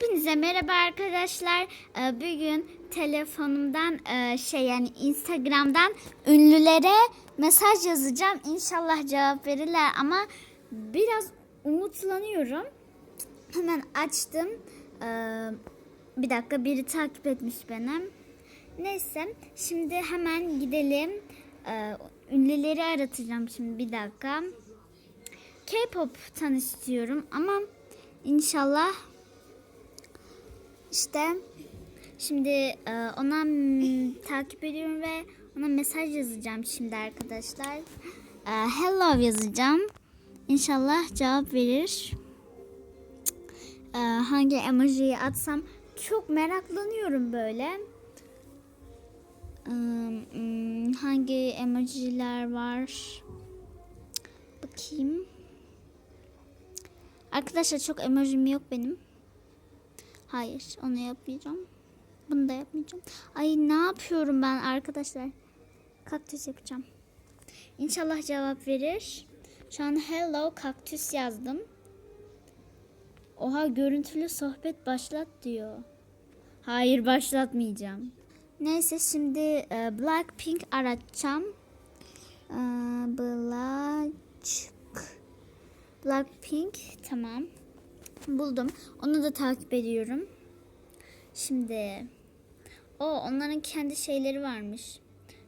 Hepinize merhaba arkadaşlar. Ee, Bugün telefonumdan e, şey yani Instagram'dan ünlülere mesaj yazacağım. İnşallah cevap verirler ama biraz umutlanıyorum. Hemen açtım. Ee, Bir dakika biri takip etmiş benim. Neyse şimdi hemen gidelim. Ee, Ünlüleri aratacağım şimdi bir dakika. K-pop tanıştırıyorum ama inşallah işte şimdi e, ona takip ediyorum ve ona mesaj yazacağım şimdi arkadaşlar. E, Hello yazacağım. İnşallah cevap verir. E, Hangi emojiyi atsam çok meraklanıyorum böyle. Hangi emojiler var? Bakayım. Arkadaşlar çok emojim yok benim. Hayır onu yapmayacağım. Bunu da yapmayacağım. Ay ne yapıyorum ben arkadaşlar? Kaktüs yapacağım. İnşallah cevap verir. Şu an hello kaktüs yazdım. Oha görüntülü sohbet başlat diyor. Hayır başlatmayacağım. Neyse şimdi e, Blackpink aratacağım. E, Black Blackpink tamam. Buldum. Onu da takip ediyorum. Şimdi o onların kendi şeyleri varmış.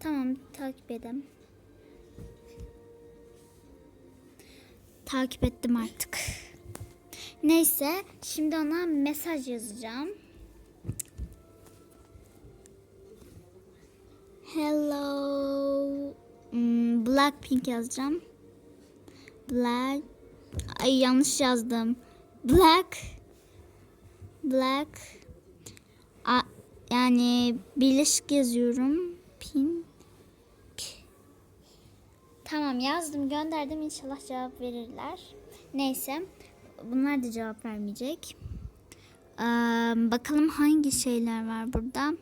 Tamam takip edem. Takip ettim artık. Neyse şimdi ona mesaj yazacağım. Hello. Hmm, Blackpink yazacağım. Black. Ay yanlış yazdım. Black. Black. A, yani birleşik yazıyorum. Pink. Tamam yazdım gönderdim inşallah cevap verirler. Neyse bunlar da cevap vermeyecek. Ee, bakalım hangi şeyler var burada.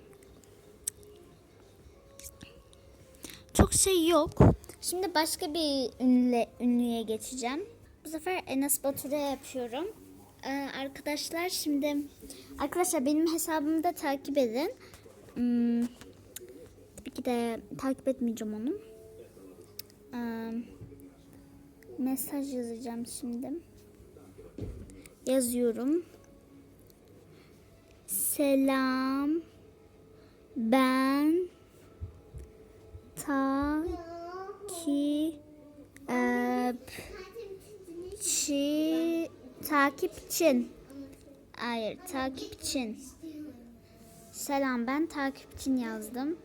Çok şey yok. Şimdi başka bir ünlü, ünlüye geçeceğim. Bu sefer Enes Batur'a yapıyorum. Ee, arkadaşlar şimdi arkadaşlar benim hesabımı da takip edin. Hmm, tabii ki de takip etmeyeceğim onu. Ee, mesaj yazacağım şimdi. Yazıyorum. Selam. Ben takipçi takipçin. Hayır, takipçin. Selam ben takipçin yazdım.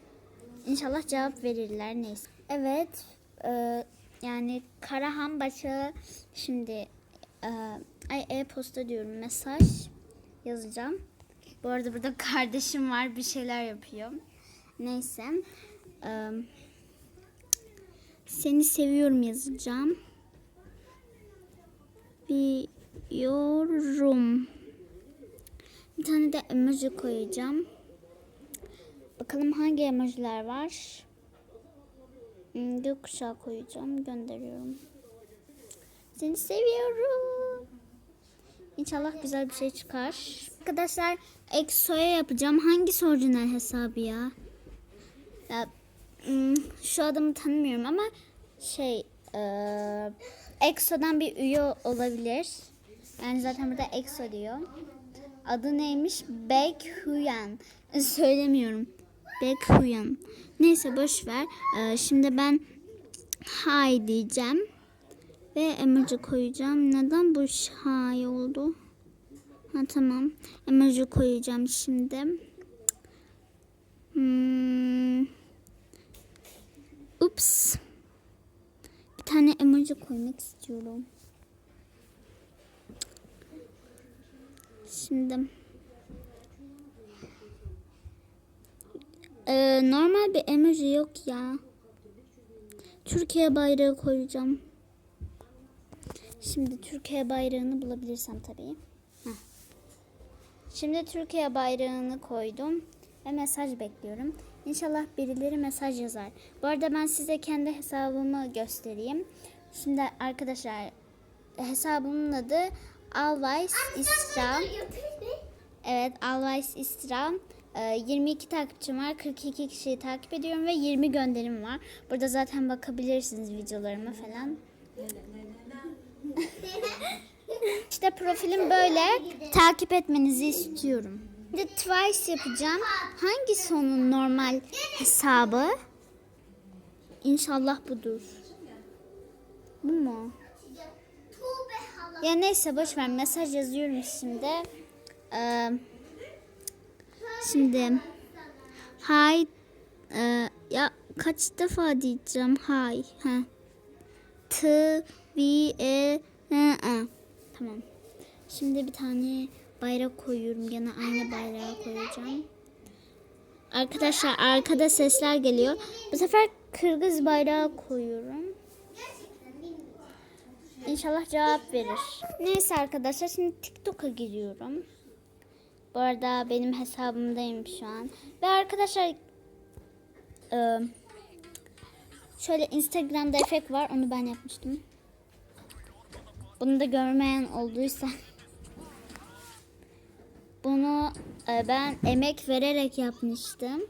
İnşallah cevap verirler neyse. Evet, e, yani Karahan Başa şimdi e, ay e-posta diyorum mesaj yazacağım. Bu arada burada kardeşim var bir şeyler yapıyor. Neyse. E, seni seviyorum yazacağım. Biliyorum. Bir tane de emoji koyacağım. Bakalım hangi emojiler var. Hmm, Gökkuşağı koyacağım. Gönderiyorum. Seni seviyorum. İnşallah güzel bir şey çıkar. Arkadaşlar EXO'ya yapacağım. Hangisi orijinal hesabı ya? ya hmm, şu adamı tanımıyorum ama şey eee EXO'dan bir üye olabilir. Yani zaten burada EXO diyor. Adı neymiş? Baekhyun. Söylemiyorum. Baekhyun. Neyse boş ver. Ee, şimdi ben hi diyeceğim. Ve emoji koyacağım. Neden bu hi oldu? Ha tamam. Emoji koyacağım şimdi. Hmm. Ups. Bir tane emoji koymak istiyorum. Şimdi ee, normal bir emoji yok ya. Türkiye bayrağı koyacağım. Şimdi Türkiye bayrağını bulabilirsem tabii. Heh. Şimdi Türkiye bayrağını koydum ve mesaj bekliyorum. İnşallah birileri mesaj yazar. Bu arada ben size kendi hesabımı göstereyim. Şimdi arkadaşlar hesabımın adı Always İsra. Evet Always İstira. Ee, 22 takipçim var. 42 kişiyi takip ediyorum ve 20 gönderim var. Burada zaten bakabilirsiniz videolarıma falan. İşte profilim böyle. Takip etmenizi istiyorum. Şimdi Twice yapacağım. Hangisi onun normal hesabı? İnşallah budur. Bu mu? Ya neyse boş ver. Mesaj yazıyorum şimdi. Ee, şimdi. Hi ee, ya kaç defa diyeceğim? Hi ha T V E N E. Tamam. Şimdi bir tane bayrak koyuyorum. Gene aynı bayrağı koyacağım. Arkadaşlar arkada sesler geliyor. Bu sefer kırgız bayrağı koyuyorum İnşallah cevap verir. Neyse arkadaşlar şimdi TikTok'a giriyorum. Bu arada benim hesabımdayım şu an. Ve arkadaşlar e, şöyle Instagram'da efekt var. Onu ben yapmıştım. Bunu da görmeyen olduysa bunu e, ben emek vererek yapmıştım.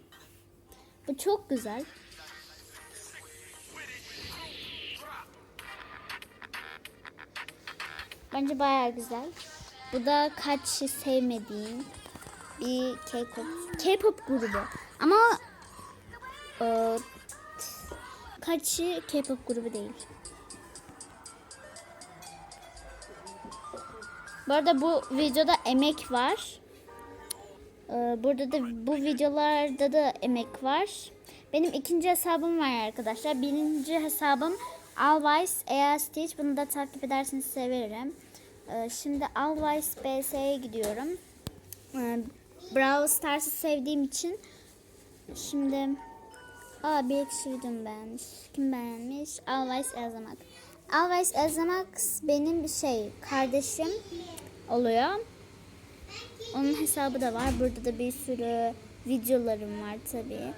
Bu çok güzel. Bence bayağı güzel. Bu da kaç sevmediğim bir K-pop K-pop grubu. Ama e, kaçı K-pop grubu değil. Bu arada bu videoda emek var. E, burada da bu videolarda da emek var. Benim ikinci hesabım var arkadaşlar. Birinci hesabım Always Ea Stitch. Bunu da takip ederseniz sevinirim. Ee, Şimdi Always BS'ye gidiyorum. Ee, Brawl Stars'ı sevdiğim için şimdi Aa bir kişi videomu beğenmiş. Kim beğenmiş? Always Ezamak. Always Ezamak benim şey kardeşim oluyor. Onun hesabı da var. Burada da bir sürü videolarım var tabii.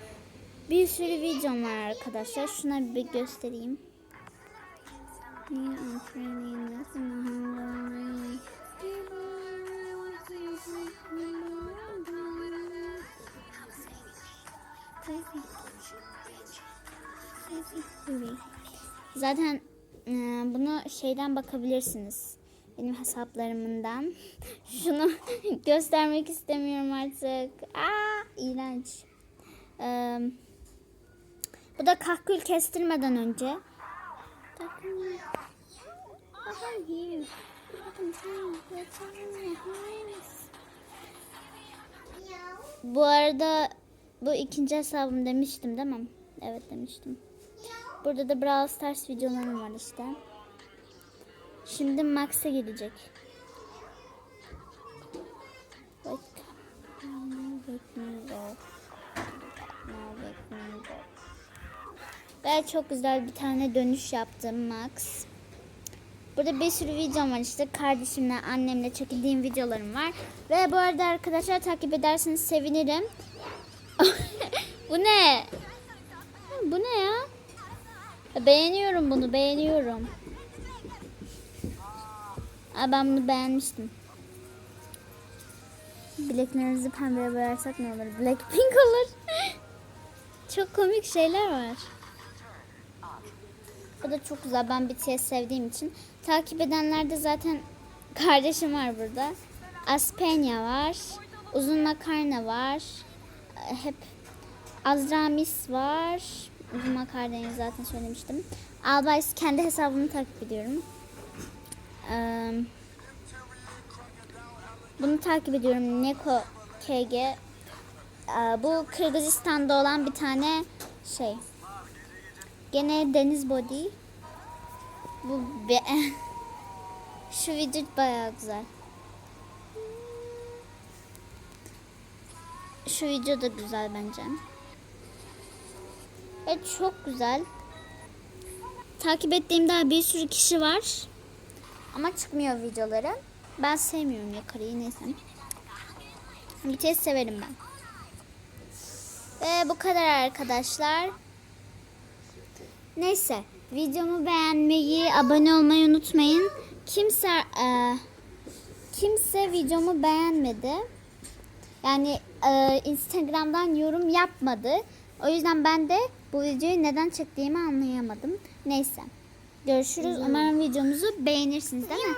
Bir sürü videom var arkadaşlar. Şuna bir göstereyim. Zaten e, bunu şeyden bakabilirsiniz. Benim hesaplarımdan. Şunu göstermek istemiyorum artık. Aa, iğrenç. Ee, bu da kahkül kestirmeden önce. Bu arada bu ikinci hesabım demiştim değil mi? Evet demiştim. Burada da Brawl Stars videolarım var işte. Şimdi Max'e gidecek. Bak. Ve çok güzel bir tane dönüş yaptım Max. Burada bir sürü videom var işte kardeşimle annemle çekildiğim videolarım var. Ve bu arada arkadaşlar takip ederseniz sevinirim. bu ne? Bu ne ya? Beğeniyorum bunu beğeniyorum. Aa, ben bunu beğenmiştim. Bileklerinizi pembeye boyarsak ne olur? Blackpink olur. Çok komik şeyler var. Bu da çok güzel. Ben BTS sevdiğim için. Takip edenler de zaten kardeşim var burada. Aspenya var. Uzun makarna var. Hep Azramis var. Uzun makarnayı zaten söylemiştim. Albays kendi hesabımı takip ediyorum. Ee, bunu takip ediyorum. Neko KG. Ee, bu Kırgızistan'da olan bir tane şey. Gene Deniz Body. Bu be Şu video bayağı güzel. Şu video da güzel bence. Evet çok güzel. Takip ettiğim daha bir sürü kişi var. Ama çıkmıyor videoları. Ben sevmiyorum yakarıyı neyse. BTS severim ben. Ve bu kadar arkadaşlar. Neyse videomu beğenmeyi, abone olmayı unutmayın. Kimse e, kimse videomu beğenmedi. Yani e, Instagram'dan yorum yapmadı. O yüzden ben de bu videoyu neden çektiğimi anlayamadım. Neyse. Görüşürüz. Umarım videomuzu beğenirsiniz değil mi?